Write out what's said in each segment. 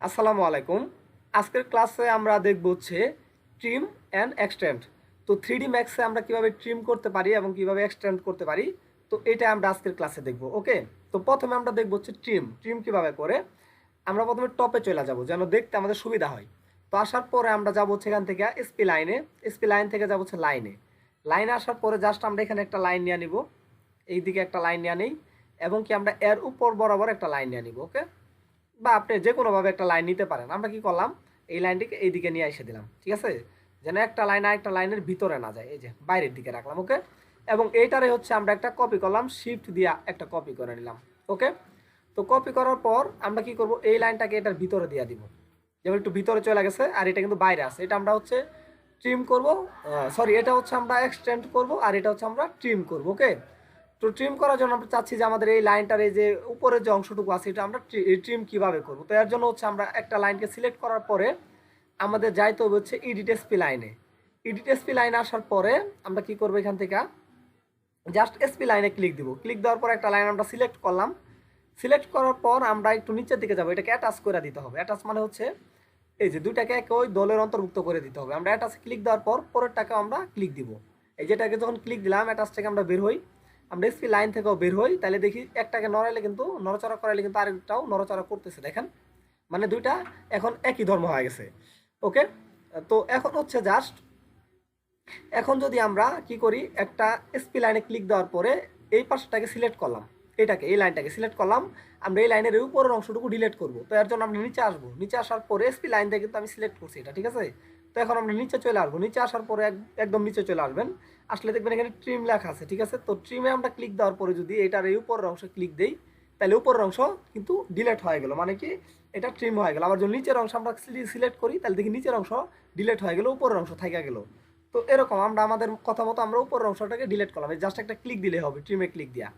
আসসালামু আলাইকুম। আজকের ক্লাসে আমরা দেখব হচ্ছে ট্রিম অ্যান্ড এক্সটেন্ড তো থ্রি ডি ম্যাক্সে আমরা কীভাবে ট্রিম করতে পারি এবং কীভাবে এক্সটেন্ড করতে পারি? তো এটা আমরা আজকের ক্লাসে দেখব, ওকে? তো প্রথমে আমরা দেখব হচ্ছে ট্রিম ট্রিম কীভাবে করে? আমরা প্রথমে টপে চলে যাব, যেন দেখতে আমাদের সুবিধা হয়। তো আসার পরে আমরা যাব হচ্ছে এখান থেকে এসপি লাইনে এসপি লাইন থেকে যাব হচ্ছে লাইনে লাইনে আসার পরে জাস্ট আমরা এখানে একটা লাইন নিয়ে নিব। এই দিকে একটা লাইন নিয়ে নিই। এবং কি আমরা এর উপর বরাবর একটা লাইন নিয়ে নিব, ওকে? বা আপনি যে কোনোভাবে একটা লাইন নিতে পারেন, আমরা কি করলাম? এই লাইনটিকে এই দিকে নিয়ে এসে দিলাম, ঠিক আছে? যেন একটা লাইন আরেকটা লাইনের ভিতরে না যায়, এই যে বাইরের দিকে রাখলাম ওকে এবং এইটারে হচ্ছে আমরা একটা কপি করলাম শিফট দিয়া একটা কপি করে নিলাম ওকে তো কপি করার পর আমরা কি করব? এই লাইনটাকে এটার ভিতরে দিয়ে দিব। যেমন একটু ভিতরে চলে গেছে, আর এটা কিন্তু বাইরে আছে। এটা আমরা হচ্ছে ট্রিম করব সরি এটা হচ্ছে আমরা এক্সটেন্ড করব, আর এটা হচ্ছে আমরা ট্রিম করব ওকে তো ট্রিম করার জন্য আমরা চাচ্ছি যে আমাদের এই লাইনটার এই যে উপরের যে অংশটুকু আছে, এটা আমরা ট্রিম কীভাবে করব? তো এর জন্য হচ্ছে আমরা একটা লাইনকে সিলেক্ট করার পরে আমাদের যাইতে হবে হচ্ছে ইডিট এসপি লাইনে ইডিট এসপি লাইনে আসার পরে আমরা কি করব এখান থেকে? জাস্ট এসপি লাইনে ক্লিক দিব। ক্লিক দেওয়ার পর একটা লাইন আমরা সিলেক্ট করলাম। সিলেক্ট করার পর আমরা একটু নিচের দিকে যাব। এটাকে অ্যাটাচ করে দিতে হবে। অ্যাটাচ মানে হচ্ছে এই যে দুইটাকে একে ওই দলের অন্তর্ভুক্ত করে দিতে হবে। আমরা অ্যাটাচ ক্লিক দেওয়ার পর পরেরটাকে আমরা ক্লিক দিব। এই যেটাকে যখন ক্লিক দিলাম অ্যাটাচ থেকে আমরা বের হই। আমরা এসপি লাইন থেকেও বের হই, তাহলে দেখি একটাকে নড়াইলে কিন্তু, নড়াচড়া করাইলে কিন্তু আরেকটাও নড়াচড়া করতেছে, দেখেন? মানে দুইটা এখন একই ধর্ম হয়ে গেছে ওকে তো এখন হচ্ছে জাস্ট এখন যদি আমরা কি করি, একটা এসপি লাইনে ক্লিক দেওয়ার পরে এই পাশটাকে সিলেক্ট করলাম, এটাকে, এই লাইনটাকে সিলেক্ট করলাম, আমরা এই লাইনের উপরের অংশটুকু ডিলেট করব, তো এর জন্য আমরা নিচে আসব, নিচে আসার পরে এসপি লাইন থেকে কিন্তু আমি সিলেক্ট করছি এটা, ঠিক আছে? তো এখন আমরা নিচে চলে আসব। নিচে আসার পরে একদম নিচে চলে আসবেন। আসলে দেখবেন এখানে ট্রিম লেখা আছে, ঠিক আছে? তো ট্রিমে আমরা ক্লিক দেওয়ার পরে যদি এটার এই উপরের অংশ ক্লিক দেই, তাহলে উপরের অংশ কিন্তু ডিলেট হয়ে গেল। মানে কি? এটা ট্রিম হয়ে গেল। আবার যদি নিচের অংশ আমরা সিলেক্ট করি, তাহলে দেখি নিচের অংশ ডিলেট হয়ে গেল, উপরের অংশ থাকা গেল। তো এরকম আমরা আমাদের কথা মতো আমরা উপরের অংশটাকে ডিলেট করলাম। এই জাস্ট একটা ক্লিক দিলে হবে ট্রিমে ক্লিক দেওয়া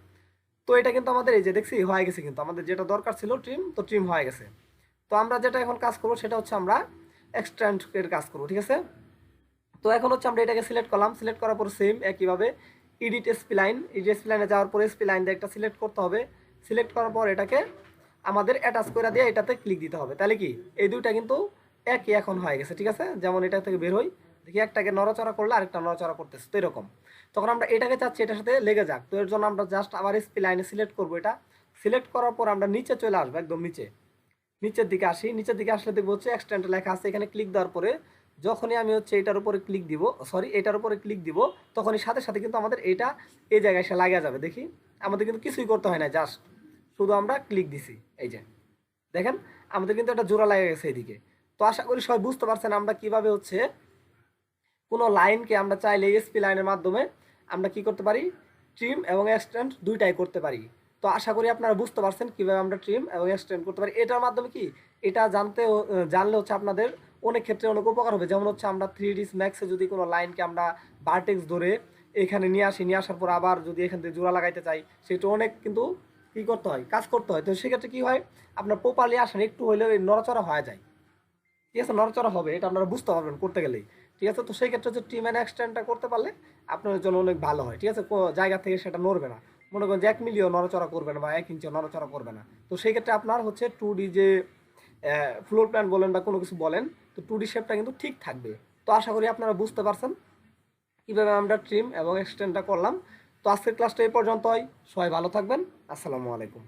তো এটা কিন্তু আমাদের এই যে দেখছি, হয়ে গেছে কিন্তু। আমাদের যেটা দরকার ছিল ট্রিম তো ট্রিম হয়ে গেছে। তো আমরা যেটা এখন কাজ করব, সেটা হচ্ছে আমরা এক্সটেন্ড এর কাজ করব, ঠিক আছে? তো এখন হচ্ছে আমরা এটাকে সিলেক্ট করলাম সিলেক্ট করার পর সেম একইভাবে ইডিট এসপি লাইন ইডিট এসপি লাইনে যাওয়ার পরে এসপি লাইন দিয়ে একটা সিলেক্ট করতে হবে। সিলেক্ট করার পর এটাকে আমাদের অ্যাটাচ করে দিয়ে এটাতে ক্লিক দিতে হবে। তাহলে কি? এই দুইটা কিন্তু একই এখন হয়ে গেছে, ঠিক আছে? যেমন এটা থেকে বের হই, দেখি একটাকে নড়াচড়া করলে আরেকটা নড়াচড়া করতেছে, তো এরকম। তখন আমরা এটাকে চাচ্ছি এটার সাথে লেগে যাক, তো এর জন্য আমরা জাস্ট আবার এসপি লাইনে সিলেক্ট করব এটা। সিলেক্ট করার পর আমরা নিচে চলে আসব, একদম নিচে। নিচের দিকে আসি। নিচের দিকে আসলে দেখব হচ্ছে এক্সটেন্ট লেখা আছে। এখানে ক্লিক দেওয়ার পরে যখনই আমি হচ্ছে এটার উপরে ক্লিক দিব সরি এটার উপরে ক্লিক দিব, তখনই সাথে সাথে কিন্তু আমাদের এটা এই জায়গায় এসে লাগা যাবে। দেখি, আমাদের কিন্তু কিছুই করতে হয় না জাস্ট শুধু আমরা ক্লিক দিছি, এই যে। দেখেন, আমাদের কিন্তু একটা জোড়া লাগে গেছে এদিকে। তো আশা করি সবাই বুঝতে পারছেন আমরা কীভাবে হচ্ছে কোনো লাইনকে আমরা চাইলে এসপি লাইনের মাধ্যমে আমরা কি করতে পারি? ট্রিম এবং এক্সটেন্ড দুইটাই করতে পারি। তো আশা করি আপনারা বুঝতে পারছেন কীভাবে আমরা ট্রিম এবং এক্সটেন্ড করতে পারি। এটার মাধ্যমে কি? এটা জানতে জানলে হচ্ছে আপনাদের অনেক ক্ষেত্রে অনেক উপকার হবে। যেমন হচ্ছে আমরা থ্রি ডিস ম্যাক্সে যদি কোনো লাইনকে আমরা বার্টেক্স ধরে এখানে নিয়ে আসি, নিয়ে আসার পর আবার যদি এখান থেকে জোড়া লাগাইতে চাই, সেটা অনেক কিন্তু কী করতে হয়, কাজ করতে হয়। তো সেক্ষেত্রে কী হয়? আপনার প্রপারলি আসেন, একটু হইলেও নড়াচড়া হয়ে যায়। ঠিক আছে? নড়াচড়া হবে, এটা আপনারা বুঝতে পারবেন করতে গেলেই। ঠিক আছে? তো সেই ক্ষেত্রে হচ্ছে টিম অ্যান্ড এক্সটেন্ডটা করতে পারলে আপনার জন্য অনেক ভালো হয়। ঠিক আছে? জায়গা থেকে সেটা নড়বে না। মনে করেন যে এক মিলিও নড়াচড়া করবে না বা এক ইঞ্চিও নড়াচড়া করবে না। তো সেই ক্ষেত্রে আপনার হচ্ছে টু ডি যে ফ্লোর প্ল্যান বলেন বা কোনো কিছু বলেন, তো টু ডি শেপটা কিন্তু ঠিক থাকবে। তো আশা করি আপনারা বুঝতে পারছেন কীভাবে আমরা ট্রিম এবং এক্সটেন্ডটা করলাম। তো আজকের ক্লাসটা এই পর্যন্তই। সবাই ভালো থাকবেন। আসসালামু আলাইকুম।